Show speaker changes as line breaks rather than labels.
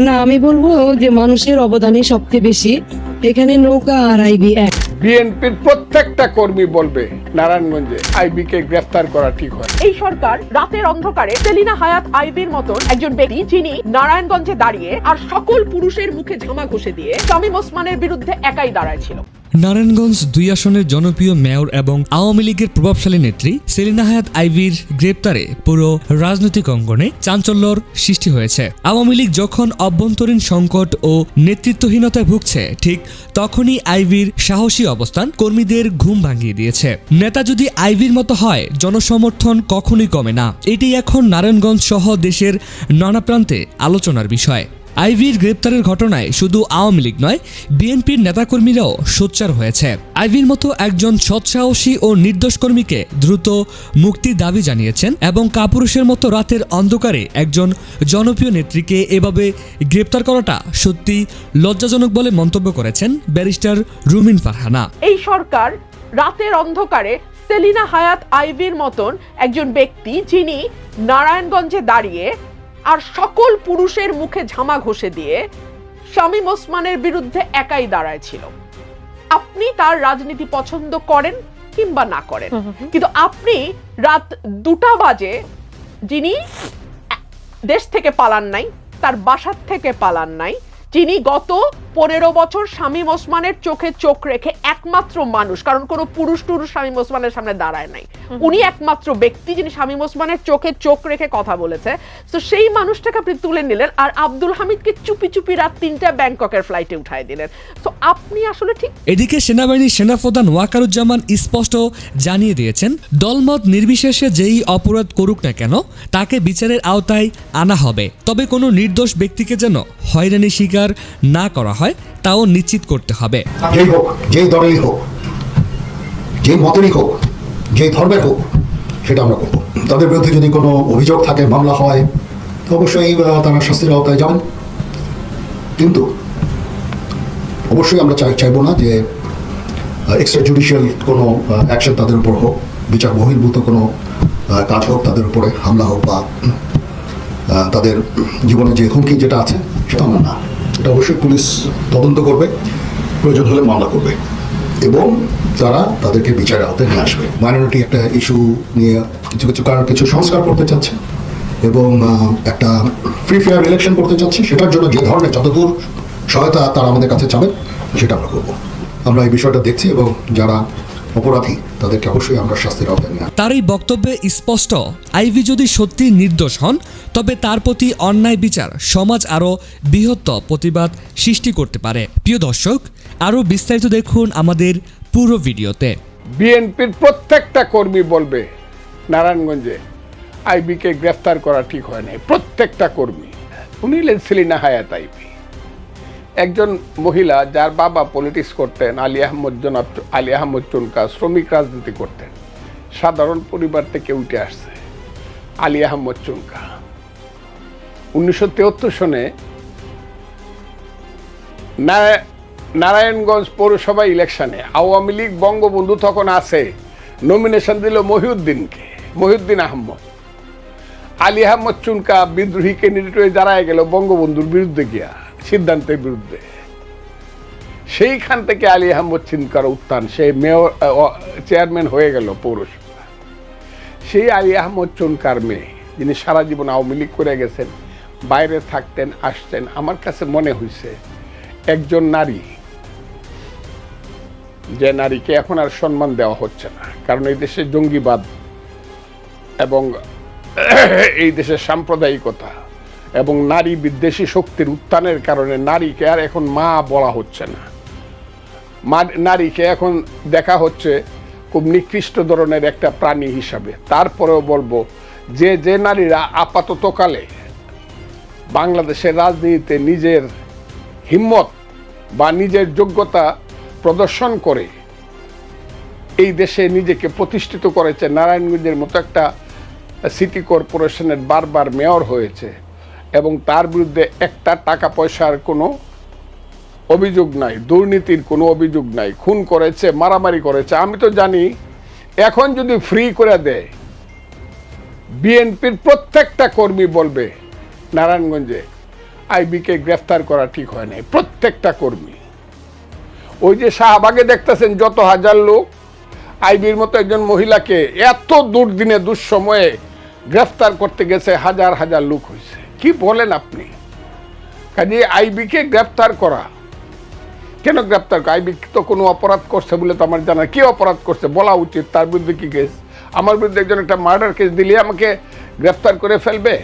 না আমি বলব যে মানুষের অবদানই সবচেয়ে বেশি এখানে নৌকা আর আইবি এক।
বিএনপির প্রত্যেকটা কর্মী বলবে নারায়ণগঞ্জে আইবি কে গ্রেফতার করা ঠিক হয়।
এই সরকার রাতের অন্ধকারে সেলিনা হায়াত আইবির মতন একজন ব্যক্তি যিনি নারায়ণগঞ্জে দাঁড়িয়ে আর সকল পুরুষের মুখে ঝামা ঘষে দিয়ে শামীম ওসমানের বিরুদ্ধে একাই দাঁড়ায় ছিল।
নারায়ণগঞ্জ দুই আসনের জনপ্রিয় মেয়র এবং আওয়ামী লীগের প্রভাবশালী নেত্রী সেলিনা হায়াত আইভির গ্রেপ্তারে পুরো রাজনৈতিক অঙ্গনে চাঞ্চল্যর সৃষ্টি হয়েছে। আওয়ামী লীগ যখন অভ্যন্তরীণ সংকট ও নেতৃত্বহীনতায় ভুগছে, ঠিক তখনই আইভির সাহসী অবস্থান কর্মীদের ঘুম ভাঙিয়ে দিয়েছে। নেতা যদি আইভির মতো হয়, জনসমর্থন কখনোই কমে না। এটি এখন নারায়ণগঞ্জ সহ দেশের নানা প্রান্তে আলোচনার বিষয়। আইভির গ্রেপ্তারের ঘটনায় শুধু আওয়ামী লীগ নয়, বিএনপির নেতাকর্মীরাও সোচ্চার হয়েছে। আইভির মতো একজন সৎসাহসী ও নির্দোষ কর্মীকে দ্রুত মুক্তির দাবি জানিয়েছেন এবং কাপুরুষের মতো রাতের অন্ধকারে একজন জনপ্রিয় নেত্রীকে এভাবে গ্রেপ্তার করাটা সত্যি লজ্জাজনক বলে মন্তব্য করেছেন ব্যারিস্টার রুমিন ফারহানা।
এই সরকার রাতের অন্ধকারে সেলিনা হায়াত আইভির মতন একজন ব্যক্তি যিনি নারায়ণগঞ্জে দাঁড়িয়ে আর সকল পুরুষের মুখে ঝামা ঘষে দিয়ে শামীম ওসমানের বিরুদ্ধে একাই দাঁড়ায় ছিল। আপনি তার রাজনীতি পছন্দ করেন কিংবা না করেন। কিন্তু আপনি রাত দুটা বাজে যিনি দেশ থেকে পালান নাই তার বাসার থেকে পালান নাই যিনি গত পনেরো বছর শামীম ওসমানের চোখে চোখ রেখে একমাত্র মানুষ কারণ কোনো পুরুষ টুরুষ শামীম ওসমানের সামনে দাঁড়ায় নাই। উনি একমাত্র ব্যক্তি যিনি শামীম ওসমানের চোখে চোখ রেখে কথা বলেছে। তো সেই মানুষটাকে আপনি তুলে নিলেন আর আব্দুল হামিদকে চুপি চুপি রাত তিনটা ব্যাংককের ফ্লাইটে উঠায় দিলেন। তো আপনি আসলে ঠিক
এদিকে সেনাবাহিনীর সেনাপ্রধান ওয়াকারুজ্জামান স্পষ্ট জানিয়ে দিয়েছেন দলমত নির্বিশেষে যেই অপরাধ করুক না কেন তাকে বিচারের আওতায় আনা হবে। তবে কোনো নির্দোষ ব্যক্তিকে যেন হয়রানি শিকার না করা হয়। তাও নিশ্চিত করতে হবে।
যেই হোক যেই হোক, যেই মতেরই হোক, যেই ধর্মের হোক, সেটা আমরা তাদের বিরুদ্ধে যদি কোনো অভিযোগ থাকে, মামলা হয়, তো অবশ্যই তারা শাস্তির আওতায় যাবেন কিন্তু অবশ্যই আমরা চাই, চাইব না যে এক্সট্রা জুডিশিয়াল কোনো অ্যাকশন তাদের উপর হোক, বিচার বহির্ভূত কোনো কাজ হোক, তাদের উপরে হামলা হোক বা তাদের জীবনে যে হুমকি যেটা আছে, সেটা আমরা না। এটা অবশ্যই পুলিশ তদন্ত করবে, প্রয়োজন হলে মামলা করবে এবং তারা তাদেরকে বিচারের আওতায় নিয়ে আসবে। মাইনরিটি একটা ইস্যু নিয়ে কিছু কিছু কারণ, কিছু সংস্কার করতে চাচ্ছে এবং একটা ফ্রি ফেয়ার ইলেকশন করতে চাচ্ছে, সেটার জন্য যে ধরনের যতদূর সহায়তা তারা আমাদের কাছে চাবে, সেটা আমরা করব। আমরা এই বিষয়টা দেখছি এবং যারা অপরাধী তাদেরকে অবশ্যই আমরা শাস্তির আওতায় নিয়ে আসব।
তার এই বক্তব্যে স্পষ্ট আইভি যদি সত্যি নির্দোষ হন তবে তার প্রতি অন্যায় বিচার সমাজ আরও বৃহত্তর প্রতিবাদ সৃষ্টি করতে পারে। প্রিয় দর্শক আরও বিস্তারিত দেখুন আমাদের পুরো ভিডিওতে।
বিএনপির প্রত্যেকটা কর্মী বলবে নারায়ণগঞ্জে আইবি কে গ্রেফতার করা ঠিক হয় নাই প্রত্যেকটা কর্মী। উনি হলেন সেলিনা হায়াত আইবি একজন মহিলা যার বাবা পলিটিক্স করতেন, আলী আহমদ জনাব আলী আহমদ চুনকা, শ্রমিক রাজনীতি করতেন। সাধারণ পরিবার থেকে উঠে আসছে আলী আহমদ চুনকা। উনিশশো তেহত্তর সনে নারায়ণগঞ্জ পৌরসভা ইলেকশনে আওয়ামী লীগ বঙ্গবন্ধু তখন আছে নমিনেশন দিল মহিউদ্দিনকে, মহিউদ্দিন আহমদ। আলী আহমদ চুনকা বিদ্রোহী ক্যান্ডিডেট হয়ে দাঁড়ায় গেল বঙ্গবন্ধুর বিরুদ্ধে গিয়া। সিদ্ধান্তের বিরুদ্ধে। সেইখান থেকে আলী আহমদ চিনকার উত্থান সেই মেয়র চেয়ারম্যান হয়ে গেল পৌরসভা। সেই আলী আহমদ চুনকার মেয়ে, যিনি সারা জীবন আওয়ামী লীগ করে গেছেন, বাইরে থাকতেন, আসতেন, আমার কাছে মনে হয়েছে একজন নারী, যে নারীকে এখন আর সম্মান দেওয়া হচ্ছে না। কারণ এই দেশে জঙ্গিবাদ এবং এই দেশের সাম্প্রদায়িকতা এবং নারী বিদ্বেষী শক্তির উত্থানের কারণে নারীকে আর এখন মা বলা হচ্ছে না। মা- নারীকে এখন দেখা হচ্ছে খুব নিকৃষ্ট ধরনের একটা প্রাণী হিসাবে। তারপরেও বলব, যে যে নারীরা আপাততকালে বাংলাদেশের রাজনীতিতে নিজের হিম্মত বা নিজের যোগ্যতা প্রদর্শন করে এই দেশে নিজেকে প্রতিষ্ঠিত করেছে। নারায়ণগঞ্জের মতো একটা সিটি কর্পোরেশনের বারবার মেয়র হয়েছে। এবং তার বিরুদ্ধে একটা টাকা পয়সার কোনো অভিযোগ নাই, দুর্নীতির কোনো অভিযোগ নাই, খুন করেছে, মারামারি করেছে। আমি তো জানি, এখন যদি ফ্রি করে দেয়, বিএনপির প্রত্যেকটা কর্মী বলবে, নারায়ণগঞ্জে আইবিকে গ্রেফতার করা ঠিক হয় নাই, প্রত্যেকটা কর্মী। ওই যে শাহবাগে দেখতেছেন যত হাজার লোক, আইবির মতো একজন মহিলাকে এত দুর্দিনে, দুঃসময়ে গ্রেফতার করতে গেছে, হাজার হাজার লোক হয়েছে। কি বলেন আপনি? কাজে আইবিকে গ্রেপ্তার করা। কেন গ্রেপ্তার করা? আইবি তো কোনো অপরাধ করছে বলে তো আমার জানা কি অপরাধ করছে? বলা উচিত। তার বিরুদ্ধে কি কেস আমার বিরুদ্ধে একজন একটা মার্ডার কেস দিলে আমাকে গ্রেপ্তার করে ফেলবে?